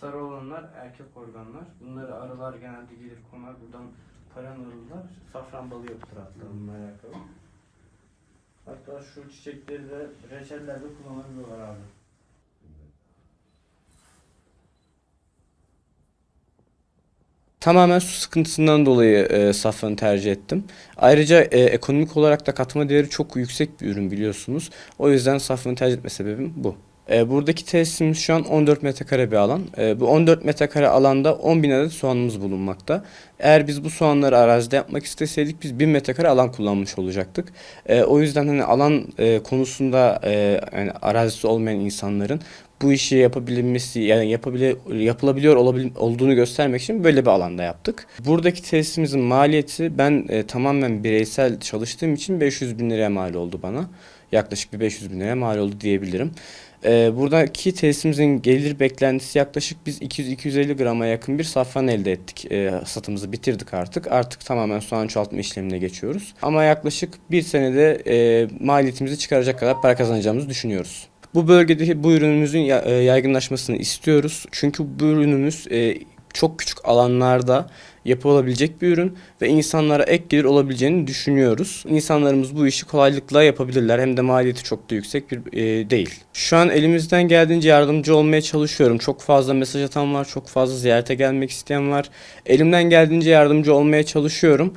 Sarı olanlar erkek organlar. Bunları arılar genelde gelir konar buradan paran alırlar. Safran balı yapılır hatta bununla alakalı. Hatta şu çiçekleri de reçellerde kullanabiliyorlar abi. Tamamen su sıkıntısından dolayı e, safranı tercih ettim. Ayrıca e, ekonomik olarak da katma değeri çok yüksek bir ürün biliyorsunuz. O yüzden safranı tercih etme sebebim bu. E, buradaki tesisimiz şu an 14 metrekare bir alan. E, bu 14 metrekare alanda 10 bin adet soğanımız bulunmakta. Eğer biz bu soğanları arazide yapmak isteseydik biz 1000 metrekare alan kullanmış olacaktık. E, o yüzden hani alan e, konusunda e, yani arazisi olmayan insanların bu işi yapabilmesi yani yapabile, yapılabiliyor olabil, olduğunu göstermek için böyle bir alanda yaptık. Buradaki tesisimizin maliyeti ben e, tamamen bireysel çalıştığım için 500 bin liraya mal oldu bana. Yaklaşık bir 500 bin liraya mal oldu diyebilirim. E, buradaki tesisimizin gelir beklentisi yaklaşık biz 200-250 grama yakın bir safran elde ettik. E, satımızı bitirdik artık. Artık tamamen soğan çoğaltma işlemine geçiyoruz. Ama yaklaşık bir senede e, maliyetimizi çıkaracak kadar para kazanacağımızı düşünüyoruz. Bu bölgedeki bu ürünümüzün e, yaygınlaşmasını istiyoruz. Çünkü bu ürünümüz e, çok küçük alanlarda yapılabilecek bir ürün ve insanlara ek gelir olabileceğini düşünüyoruz. İnsanlarımız bu işi kolaylıkla yapabilirler hem de maliyeti çok da yüksek bir e, değil. Şu an elimizden geldiğince yardımcı olmaya çalışıyorum. Çok fazla mesaj atan var, çok fazla ziyarete gelmek isteyen var. Elimden geldiğince yardımcı olmaya çalışıyorum.